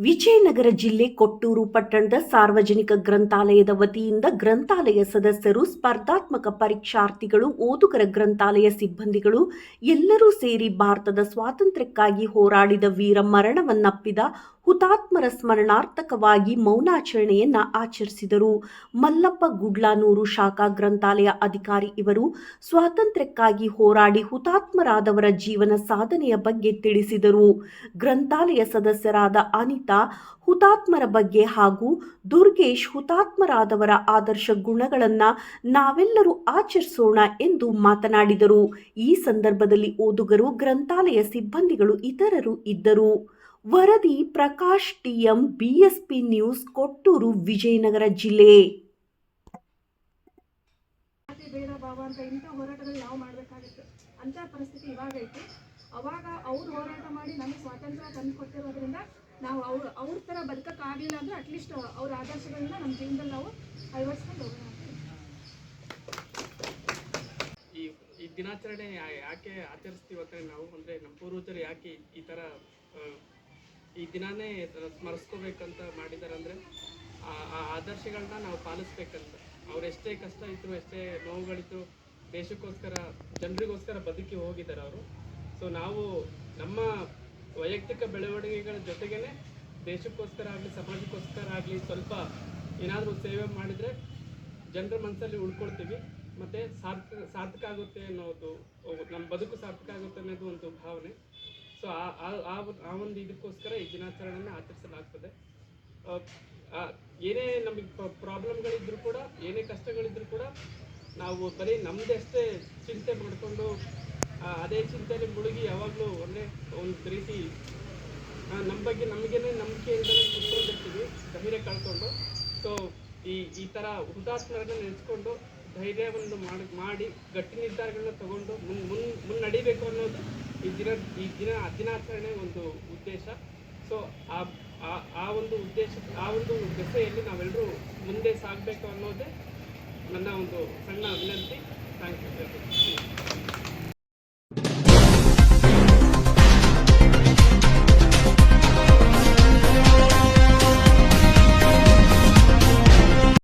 ವಿಜಯನಗರ ಜಿಲ್ಲೆ ಕೊಟ್ಟೂರು ಪಟ್ಟಣದ ಸಾರ್ವಜನಿಕ ಗ್ರಂಥಾಲಯದ ವತಿಯಿಂದ ಗ್ರಂಥಾಲಯ ಸದಸ್ಯರು, ಸ್ಪರ್ಧಾತ್ಮಕ ಪರೀಕ್ಷಾರ್ಥಿಗಳು, ಓದುಗರ ಗ್ರಂಥಾಲಯ ಸಿಬ್ಬಂದಿಗಳು ಎಲ್ಲರೂ ಸೇರಿ ಭಾರತದ ಸ್ವಾತಂತ್ರ್ಯಕ್ಕಾಗಿ ಹೋರಾಡಿದ ವೀರ ಮರಣವನ್ನಪ್ಪಿದ ಹುತಾತ್ಮರ ಸ್ಮರಣಾರ್ಥಕವಾಗಿ ಮೌನಾಚರಣೆಯನ್ನ ಆಚರಿಸಿದರು. ಮಲ್ಲಪ್ಪ ಗುಡ್ಲಾನೂರು ಶಾಖಾ ಗ್ರಂಥಾಲಯ ಅಧಿಕಾರಿ ಇವರು ಸ್ವಾತಂತ್ರ್ಯಕ್ಕಾಗಿ ಹೋರಾಡಿ ಹುತಾತ್ಮರಾದವರ ಜೀವನ ಸಾಧನೆಯ ಬಗ್ಗೆ ತಿಳಿಸಿದರು. ಗ್ರಂಥಾಲಯ ಸದಸ್ಯರಾದ ಅನಿತಾ, ಹುತಾತ್ಮರ ಬಗ್ಗೆ ಹಾಗೂ ದುರ್ಗೇಶ್ ಹುತಾತ್ಮರಾದವರ ಆದರ್ಶ ಗುಣಗಳನ್ನು ನಾವೆಲ್ಲರೂ ಆಚರಿಸೋಣ ಎಂದು ಮಾತನಾಡಿದರು. ಈ ಸಂದರ್ಭದಲ್ಲಿ ಓದುಗರು, ಗ್ರಂಥಾಲಯ ಸಿಬ್ಬಂದಿಗಳು ಇತರರು ಇದ್ದರು. ವರದಿ Prakash TM BSP news Kotturu Vijayanagara ಜಿಲ್ಲೆ. ಭಾವ ಅಂತ ಇಂಥ ಹೋರಾಟಗಳು ನಾವು ಮಾಡಬೇಕಾಗಿತ್ತು. ಅಂಥ ಪರಿಸ್ಥಿತಿ ಇವಾಗ ಐತಿ. ಅವಾಗ ಅವ್ರು ಹೋರಾಟ ಮಾಡಿ ನಮಗೆ ಸ್ವಾತಂತ್ರ್ಯ ತಂದು ಕೊಟ್ಟಿರೋದ್ರಿಂದ ನಾವು ಅವ್ರ ಅವ್ರ ಥರ ಬದುಕಕ್ಕಾಗಲಿಲ್ಲ ಅಂದ್ರೆ ಅಟ್ಲೀಸ್ಟ್ ಅವ್ರ ಆದರ್ಶಗಳನ್ನ ನಮ್ಮ ಜೀವನದಲ್ಲಿ ನಾವು ಅಳವಡಿಸ್ಕೊಂಡು ಹೋಗೋಣ ಈ ಈ ದಿನಾಚರಣೆ ಯಾ- ಯಾಕೆ ಆಚರಿಸ್ತೀವಿ ಅಂತ ನಾವು ಅಂದರೆ ನಮ್ಮ ಪೂರ್ವಜರು ಯಾಕೆ ಈ- ಥರ ಈ ದಿನಾನೇ ಸ್ಮರಿಸ್ಕೋಬೇಕಂತ ಮಾಡಿದ್ದಾರೆ ಅಂದರೆ ಆ ಆದರ್ಶಗಳನ್ನ ನಾವು ಪಾಲಿಸ್ಬೇಕಂತ. ಅವ್ರು ಎಷ್ಟೇ ಕಷ್ಟ ಇದ್ರು, ಎಷ್ಟೇ ನೋವುಗಳಿದ್ರು ದೇಶಕ್ಕೋಸ್ಕರ, ಜನರಿಗೋಸ್ಕರ ಬದುಕಿ ಹೋಗಿದ್ದಾರೆ ಅವರು. ಸೊ ನಾವು ನಮ್ಮ ವೈಯಕ್ತಿಕ ಬೆಳವಣಿಗೆಗಳ ಜೊತೆಗೇನೆ ದೇಶಕ್ಕೋಸ್ಕರ ಆಗಲಿ, ಸಮಾಜಕ್ಕೋಸ್ಕರ ಆಗಲಿ ಸ್ವಲ್ಪ ಏನಾದರೂ ಸೇವೆ ಮಾಡಿದರೆ ಜನರ ಮನಸ್ಸಲ್ಲಿ ಉಳ್ಕೊಳ್ತೀವಿ. ಮತ್ತು ಸಾರ್ಥಕ ಸಾರ್ಥಕ ಆಗುತ್ತೆ ಅನ್ನೋದು ನಮ್ಮ ಬದುಕು ಸಾರ್ಥಕ ಆಗುತ್ತೆ ಅನ್ನೋದು ಒಂದು ಭಾವನೆ. ಸೊ ಆ, ಆ- ಒಂದು- ಇದಕ್ಕೋಸ್ಕರ ಈ ದಿನಾಚರಣೆಯನ್ನು ಆಚರಿಸಲಾಗ್ತದೆ. ಏನೇ ನಮಗೆ ಪ್ರಾಬ್ಲಮ್ಗಳಿದ್ರು ಕೂಡ, ಏನೇ ಕಷ್ಟಗಳಿದ್ರು ಕೂಡ, ನಾವು ಬರೀ ನಮ್ದೆಷ್ಟೇ ಚಿಂತೆ ಮಾಡಿಕೊಂಡು ಅದೇ ಚಿಂತೆಯಲ್ಲಿ ಮುಳುಗಿ ಯಾವಾಗಲೂ ಒಂದೇ ಒಂದು ರೀತಿ ನಮ್ಮ ಬಗ್ಗೆ ನಮಗೇನೆ ನಂಬಿಕೆಯಿಂದಲೇ ಕುತ್ಕೊಂಡಿರ್ತೀವಿ, ಧೈರ್ಯ ಕಳ್ಕೊಂಡು. ಸೊ ಈ ಈ ಥರ ಹುತಾತ್ಮರನ್ನ ನೆನೆಸ್ಕೊಂಡು ಧೈರ್ಯವನ್ನು ಮಾಡಿ ಮಾಡಿ, ಗಟ್ಟಿ ನಿರ್ಧಾರಗಳನ್ನ ತಗೊಂಡು, ಮುನ್ ಮುನ್, ಮುನ್ನಡಿಬೇಕು ಅನ್ನೋದು ಈ ದಿನ ಈ ದಿನ ದಿನಾಚರಣೆ ಒಂದು ಉದ್ದೇಶ. ಸೊ ಆ, ಆ- ಒಂದು ಉದ್ದೇಶ, ಆ ಒಂದು ದೆಸೆಯಲ್ಲಿ ನಾವೆಲ್ಲರೂ ಮುಂದೆ ಸಾಗಬೇಕು ಅನ್ನೋದೇ ನನ್ನ ಒಂದು ಸಣ್ಣ ವಿನಂತಿ. Thank you